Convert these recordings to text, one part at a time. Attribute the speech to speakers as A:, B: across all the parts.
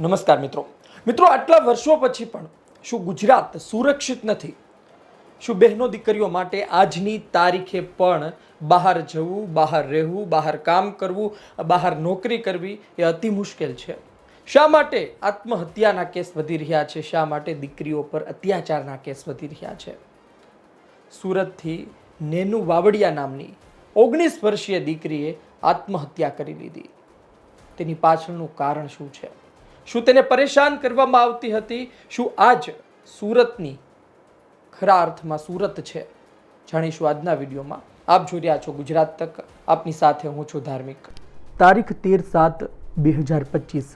A: નમસ્કાર મિત્રો. મિત્રો, આટલા વર્ષો પછી પણ શું ગુજરાત સુરક્ષિત નથી? શું બહેનો દીકરીઓ માટે આજની તારીખે પણ બહાર જવું, બહાર રહેવું, બહાર કામ કરવું, બહાર નોકરી કરવી એ અતિ મુશ્કેલ છે. શા માટે આત્મહત્યાના કેસ વધી રહ્યા છે? શા માટે દીકરીઓ પર અત્યાચારના કેસ વધી રહ્યા છે? સુરતથી નેનુ વાવડિયા નામની ઓગણીસ વર્ષીય દીકરીએ આત્મહત્યા કરી લીધી. તેની પાછળનું કારણ શું છે? શું તેને પરેશાન કરવામાં આવતી હતી? શું આજ સુરતની ખરા અર્થમાં સુરત છે? જાણીશું આજના વિડીયોમાં. આપ જોઈ રહ્યા છો ગુજરાત તક. આપની સાથે હું છું ધાર્મિક. તારીખ તેર સાત બે હજાર પચીસ.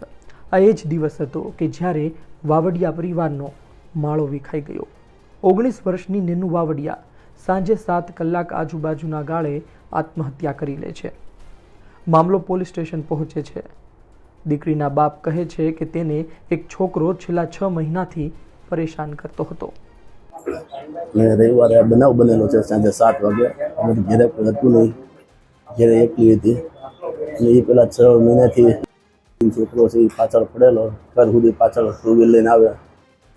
A: આ એ જ દિવસ હતો કે જ્યારે વાવડિયા પરિવારનો માળો વિખાઈ ગયો. ઓગણીસ વર્ષની નેનુ વાવડિયા સાંજે સાત કલાક આજુબાજુના ગાળે આત્મહત્યા કરી લે છે. મામલો પોલીસ સ્ટેશન પહોંચે છે. દીકરીના બાપ કહે છે કે તેને એક છોકરો છેલ્લા છ મહિનાથી પરેશાન કરતો હતો.
B: અને રવિવારે આ બનાવ બનેલો છે સાંજે સાત વાગે. અમે ઘેરે કોઈ હતું નહીં. ઘેરે એકલી હતી. અને એ પેલા છ મહિનાથી છોકરો છે એ પાછળ પડેલો. ઘર સુધી પાછળ ટુ લઈને આવે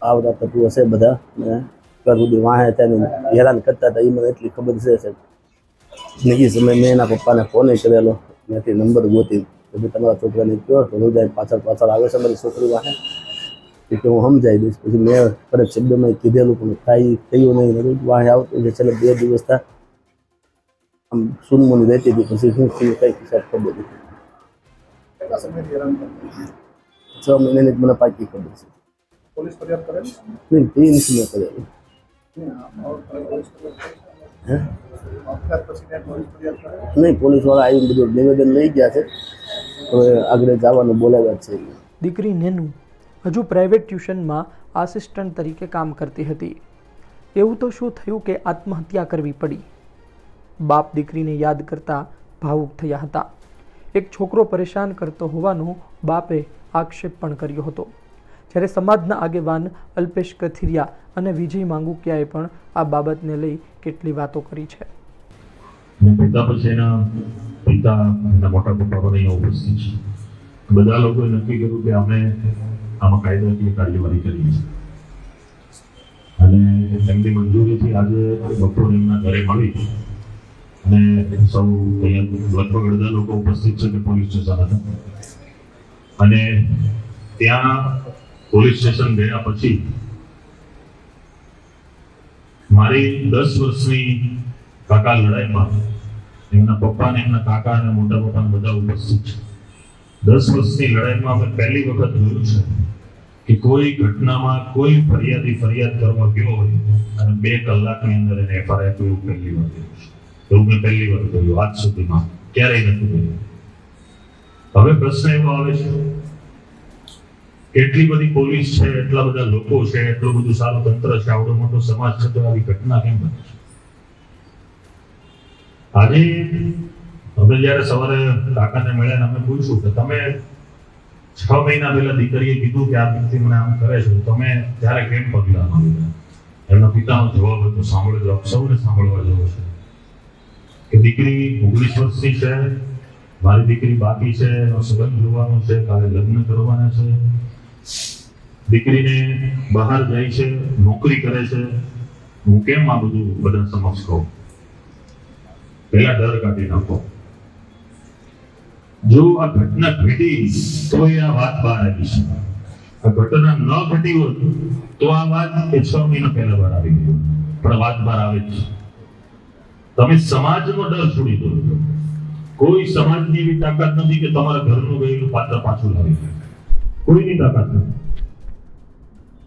B: આવતા તત્વો છે બધા. ને ઘર સુધી વાહે તેને હેરાન કરતા હતા. એ મને એટલી ખબર છે ને સમયે મેં એના પપ્પાને ફોન કરેલો. મેંથી નંબર ગોતી. કે ભાઈ તમારા છોકરાને કહો તો રોજ આવીને પાછળ પાછળ આવે છે મારી છોકરી વાહે એ કે હું સમજાવી દઈશ પછી મેં ફરજ શબ્દમાં કીધેલું પણ કાંઈ થયું નહીં ને રોજ વાહે આવતું એટલે છેલ્લે બે દિવસ થયા આમ સુનમુની રહેતી હતી પછી શું થયું કઈ હિસાબ ખબર નથી
C: કેટલા સમયથી હેરાન કરે
B: છ મહિનાની જ મને પાકી ખબર છે
C: પોલીસ ફરિયાદ કરેલી
B: નહીં તે નથી મેં કરેલું
C: પોલીસ ફરિયાદ
B: હે
C: આપઘાત પછી ત્યાં પોલીસ ફરિયાદ કરે
B: નહીં પોલીસવાળા આવીને બધું નિવેદન લઈ ગયા છે આગળ જવાનું બોલાવ્યા છે.
A: દીકરી નેનુ હજુ પ્રાઇવેટ ટ્યુશનમાં આસિસ્ટન્ટ તરીકે કામ કરતી હતી. એવું તો શું થયું કે આત્મહત્યા કરવી પડી? બાપ દીકરીને યાદ કરતા ભાવુક થયા હતા. એક છોકરો પરેશાન કરતો હોવાનો બાપે આક્ષેપ પણ કર્યો હતો. જ્યારે સમાજના આગેવાન અલ્પેશ કથિરિયા અને વિજય માંગુકિયાએ પણ આ બાબતને લઈ કેટલી વાતો કરી છે.
D: પિતા પછી એના પિતા એના મોટા પપ્પા પણ અહીંયા ઉપસ્થિત છે. બધા લોકોએ નક્કી કર્યું કે અમે આમાં કાયદાકીય કાર્યવાહી કરીએ અને એમની મંજૂરીથી આજે બપોરે એમના ઘરે મળી અને સૌ અહીંયા લગભગ અડધા લોકો ઉપસ્થિત છે કે પોલીસ સ્ટેશન હતા. અને ત્યાં પોલીસ સ્ટેશન ગયા પછી મારી દસ વર્ષની કાકા લડાઈમાં એમના પપ્પા ને એમના કાકા અને મોટા પપ્પા બધા ઉપસ્થિત છે. દસ વર્ષની લડાઈમાં અમે પહેલી વખત જોયું છે કે કોઈ ઘટનામાં કોઈ ફરિયાદી ફરિયાદ કરવા ગયો હોય અને બે કલાકની અંદર એને એફઆઈઆર કર્યું, પહેલી વાર જોયું એવું મેં પહેલી વાર જોયું આજ સુધીમાં ક્યારેય નથી જોયું હવે પ્રશ્ન એવો આવે છે એટલી બધી પોલીસ છે, એટલા બધા લોકો છે, એટલું બધું સારું તંત્ર છે, આવડો મોટો સમાજ છે, તો આવી ઘટના કેમ બને છે? આજે અમે જ્યારે સવારે કાકાને મળ્યા અમે પૂછ્યું કે તમે છ મહિના પહેલા દીકરીએ કીધું કે આ વ્યક્તિ મને આમ કરે છે તમે ત્યારે કેમ પગલા એમના પિતાનો જવાબ હતો સાંભળજો આપ સૌને સાંભળવા જેવો છે. કે દીકરી ઓગણીસ વર્ષની છે, મારી દીકરી બાકી છે, એનો સંબંધ જોવાનો છે, કાલે લગ્ન કરવાના છે. દીકરીને બહાર જાય છે, નોકરી કરે છે. હું કેમ આ બધું બધા સમક્ષ કહું? પહેલા ડર કાઢી નાખો. જો આ ઘટના ઘટી તો એ આ વાત બહાર આવી છે. આ ઘટના ન ઘટી હોત તો આ વાત એ છ મહિના પહેલા બહાર આવી ગઈ પણ વાત બહાર આવે છે. તમે સમાજનો ડર છોડી દો. કોઈ સમાજની એવી તાકાત નથી કે તમારા ઘરનું ગયેલું પાત્ર પાછું લાવી કોઈની તાકાત નથી.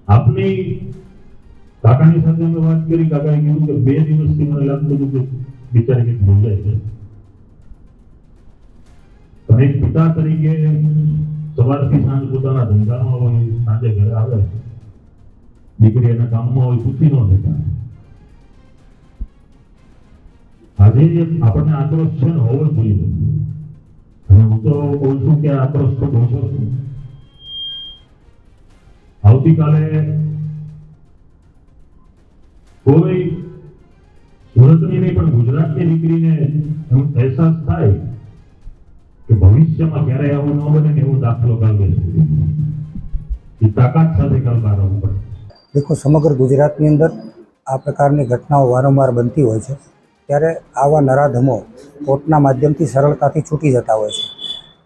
D: આપની કાકાની સાથે અમે વાત કરી. કાકાએ કીધું કે બે દિવસથી મને લાગતું હતું કે બિચારી કંઈક ભૂલાય છે તમે પિતા તરીકે સવારથી સાંજ પોતાના ધંધામાં હોય, સાંજે ઘરે આવે, દીકરી એના કામમાં હોય પૂછી ન થતા આજે આપણને આક્રોશ છે ને હોવો જોઈએ. અને હું તો કહું છું કે આક્રોશ તો ઓછો છું. આવતીકાલે કોઈ સુરતની નહીં પણ ગુજરાતની દીકરીને એમ અહેસાસ થાય કે ભવિષ્યમાં ક્યારે આવું ન બને એવો દાખલો છે એ તાકાત સાથે કામ બહાર પડે.
E: દેખો, સમગ્ર ગુજરાતની અંદર આ પ્રકારની ઘટનાઓ વારંવાર બનતી હોય છે. ત્યારે આવા નરાધમો કોર્ટના માધ્યમથી સરળતાથી છૂટી જતા હોય છે.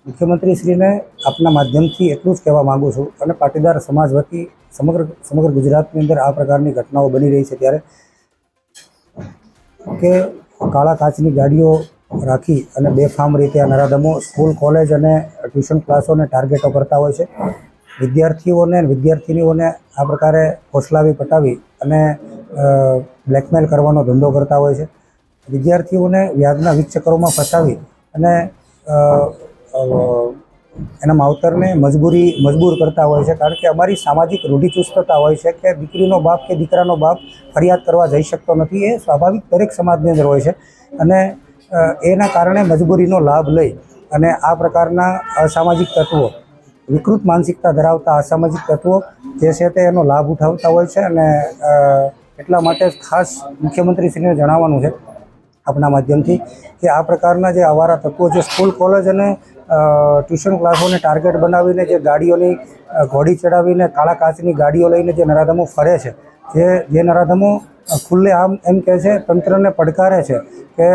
E: મુખ્યમંત્રીશ્રીને આપના માધ્યમથી એટલું જ કહેવા માગું છું અને પાટીદાર સમાજ વતી સમગ્ર સમગ્ર ગુજરાતની અંદર આ પ્રકારની ઘટનાઓ બની રહી છે. ત્યારે કે કાળા કાચની ગાડીઓ રાખી અને બેફામ રીતે આ નરાધમો સ્કૂલ, કોલેજ અને ટ્યુશન ક્લાસોને ટાર્ગેટો કરતા હોય છે. વિદ્યાર્થીઓને વિદ્યાર્થિનીઓને આ પ્રકારે ફોસલાવી પટાવી અને બ્લેકમેલ કરવાનો ધંધો કરતા હોય છે. વિદ્યાર્થીઓને વ્યાજના વીજ ચક્રોમાં ફસાવી અને એના માવતરને મજબૂરી, મજબૂર કરતા હોય છે કારણ કે અમારી સામાજિક રૂઢિચુસ્તતા હોય છે કે દીકરીનો બાપ કે દીકરાનો બાપ ફરિયાદ કરવા જઈ શકતો નથી. એ સ્વાભાવિક દરેક સમાજની અંદર હોય છે અને એના કારણે મજબૂરીનો લાભ લઈ અને આ પ્રકારના અસામાજિક તત્વો, વિકૃત માનસિકતા ધરાવતા અસામાજિક તત્વો જે છે તે એનો લાભ ઉઠાવતા હોય છે અને એટલા માટે ખાસ મુખ્યમંત્રીશ્રીને જણાવવાનું છે આપના માધ્યમથી કે આ પ્રકારના જે આવારા તત્વો જે સ્કૂલ, કોલેજ અને ટ્યુશન ક્લાસોને ટાર્ગેટ બનાવીને જે ગાડીઓની ઘોડી ચડાવીને કાળા કાચની ગાડીઓ લઈને જે નરાધમો ફરે છે, જે જે નરાધમો ખુલ્લે આમ એમ કહે છે, તંત્રને પડકારે છે કે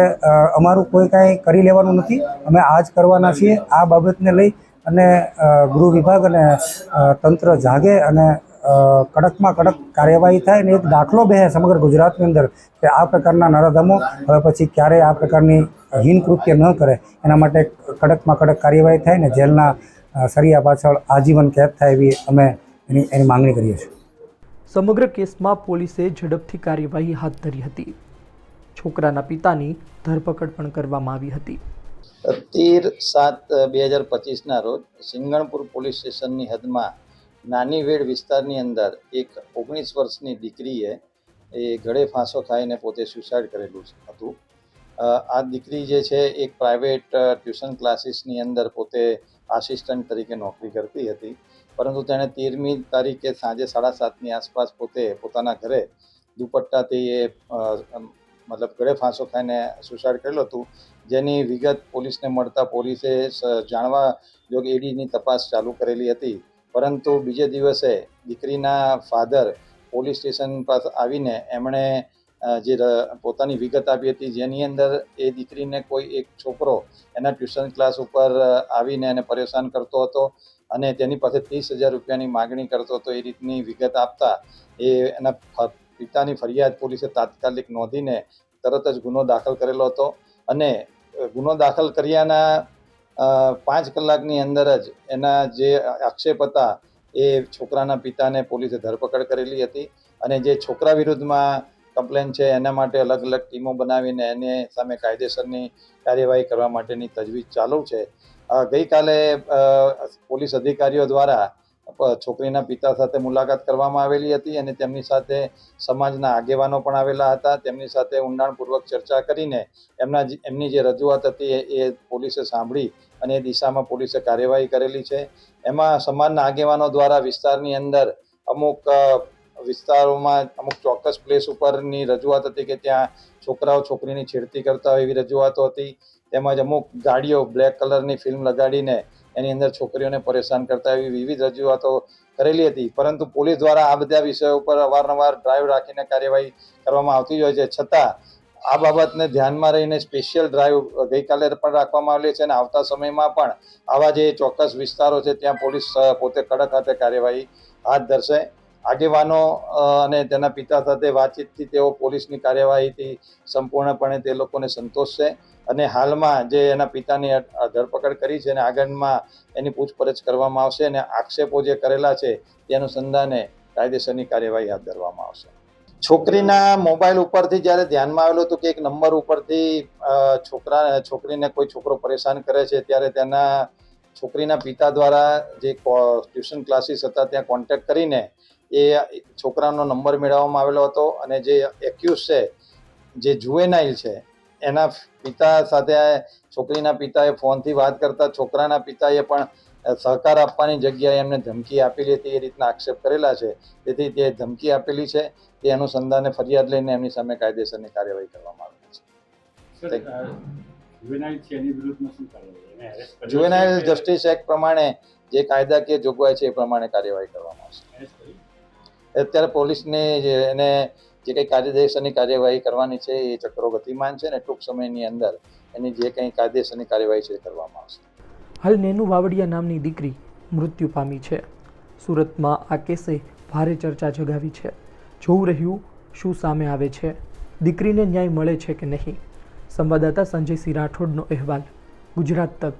E: અમારું કોઈ કાંઈ કરી લેવાનું નથી, અમે આ જ કરવાના છીએ, આ બાબતને લઈ અને ગૃહ વિભાગ અને તંત્ર જાગે અને કડકમાં કડક કાર્યવાહી થાય અને એક દાખલો બે સમગ્ર ગુજરાતની અંદર કે આ પ્રકારના નરાધમો હવે પછી ક્યારેય આ પ્રકારની હીન કૃત્ય ન કરે. એના માટે કડકમાં કડક કાર્યવાહી થાય ને જેલના સરિયા પાછળ આજીવન કેદ થાય એવી અમે એની એની માંગણી કરીએ છીએ.
A: સમગ્ર કેસમાં પોલીસે ઝડપથી કાર્યવાહી હાથ ધરી હતી. છોકરાના પિતાની ધરપકડ પણ કરવામાં આવી હતી.
F: તેર સાત બે હજાર પચીસના રોજ સિંગણપુર પોલીસ સ્ટેશનની હદમાં નાની વેડ વિસ્તારની અંદર એક ઓગણીસ વર્ષની દીકરીએ એ ગળે ફાંસો ખાઈને પોતે સુસાઇડ કરેલું હતું. આ દીકરી જે છે એક પ્રાઇવેટ ટ્યુશન ક્લાસીસની અંદર પોતે આસિસ્ટન્ટ તરીકે નોકરી કરતી હતી. પરંતુ તેણે તેરમી તારીખે સાંજે સાડા સાતની આસપાસ પોતે પોતાના ઘરે દુપટ્ટાથી એ મતલબ ગળે ફાંસો ખાઈને સુસાઇડ કરેલું હતું. જેની વિગત પોલીસને મળતા પોલીસે જાણવા યોગ એડીની તપાસ ચાલુ કરેલી હતી. પરંતુ બીજે દિવસે દીકરીના ફાધર પોલીસ સ્ટેશન પાસે આવીને એમણે જે પોતાની વિગત આપી હતી, જેની અંદર એ દીકરીને કોઈ એક છોકરો એના ટ્યુશન ક્લાસ ઉપર આવીને એને પરેશાન કરતો હતો અને તેની પાસે ત્રીસ હજાર રૂપિયાની માગણી કરતો હતો. એ રીતની વિગત આપતા એ એના પિતાની ફરિયાદ પોલીસે તાત્કાલિક નોંધીને તરત જ ગુનો દાખલ કરેલો હતો અને ગુનો દાખલ કર્યાના પાંચ કલાકની અંદર જ એના જે આક્ષેપ હતા એ છોકરાના પિતાને પોલીસે ધરપકડ કરેલી હતી અને જે છોકરા વિરુદ્ધમાં કમ્પ્લેન છે એના માટે અલગ અલગ ટીમો બનાવીને એને સામે કાયદેસરની કાર્યવાહી કરવા માટેની તજવીજ ચાલુ છે. ગઈકાલે પોલીસ અધિકારીઓ દ્વારા છોકરીના પિતા સાથે મુલાકાત કરવામાં આવેલી હતી અને તેમની સાથે સમાજના આગેવાનો પણ આવેલા હતા. તેમની સાથે ઊંડાણપૂર્વક ચર્ચા કરીને એમના એમની જે રજૂઆત હતી એ પોલીસે સાંભળી અને એ દિશામાં પોલીસે કાર્યવાહી કરેલી છે. એમાં સમાજના આગેવાનો દ્વારા વિસ્તારની અંદર અમુક વિસ્તારોમાં અમુક ચોક્કસ પ્લેસ ઉપરની રજૂઆત હતી કે ત્યાં છોકરાઓ છોકરીની છેડતી કરતા હોય એવી રજૂઆતો હતી. તેમજ અમુક ગાડીઓ બ્લેક કલરની ફિલ્મ લગાડીને એની અંદર છોકરીઓને પરેશાન કરતા એવી વિવિધ રજૂઆતો કરેલી હતી. પરંતુ પોલીસ દ્વારા આ બધા વિષયો ઉપર અવારનવાર ડ્રાઈવ રાખીને કાર્યવાહી કરવામાં આવતી જ હોય છે. છતાં, આ બાબતને ધ્યાનમાં રહીને સ્પેશિયલ ડ્રાઈવ ગઈકાલે પણ રાખવામાં આવેલી છે અને આવતા સમયમાં પણ આવા જે ચોક્કસ વિસ્તારો છે, ત્યાં પોલીસ પોતે કડક હાથે કાર્યવાહી હાથ ધરશે. આગેવાનો અને તેના પિતા સાથે વાતચીતથી તેઓ પોલીસની કાર્યવાહીથી સંપૂર્ણપણે તે લોકોને સંતોષ છે અને હાલમાં જે એના પિતાની ધરપકડ કરી છે અને આગળમાં એની પૂછપરછ કરવામાં આવશે અને આક્ષેપો જે કરેલા છે તે અનુસંધાને કાયદેસરની કાર્યવાહી હાથ ધરવામાં આવશે. છોકરીના મોબાઈલ ઉપરથી જ્યારે ધ્યાનમાં આવેલું હતું કે એક નંબર ઉપરથી છોકરા, છોકરીને કોઈ છોકરો પરેશાન કરે છે ત્યારે તેના છોકરીના પિતા દ્વારા જે ટ્યુશન ક્લાસીસ હતા ત્યાં કોન્ટેક્ટ કરીને એ છોકરાનો નંબર મેળવવામાં આવેલો હતો અને જે એક્યુઝ છે જે જુએનાઇલ છે એના પિતા સાથે છોકરીના પિતાએ ફોનથી વાત કરતા છોકરાના પિતાએ પણ સહકાર આપવાની જગ્યાએ એમને ધમકી આપેલી હતી એ રીતના આક્ષેપ કરેલા છે. તેથી તે ધમકી આપેલી છે તે અનુસંધાને ફરિયાદ લઈને એમની સામે કાયદેસરની કાર્યવાહી કરવામાં આવી છે.
G: જુવેનાઇલ
F: જસ્ટિસ એક્ટ પ્રમાણે જે કાયદાકીય જોગવાઈ છે એ પ્રમાણે કાર્યવાહી કરવામાં આવશે. અત્યારે પોલીસને જે એને જે કંઈ કાયદેસરની કાર્યવાહી કરવાની છે એ ચક્રો ગતિમાન છે ને ટૂંક સમયની અંદર એની જે કંઈ કાયદેસરની કાર્યવાહી છે એ કરવામાં આવશે.
A: હાલ નેનુ વાવડિયા નામની દીકરી મૃત્યુ પામી છે. સુરતમાં આ કેસે ભારે ચર્ચા જગાવી છે. જોવું રહ્યું શું સામે આવે છે. દીકરીને ન્યાય મળે છે કે નહીં? સંવાદદાતા સંજયસિંહ રાઠોડનો અહેવાલ. ગુજરાત તક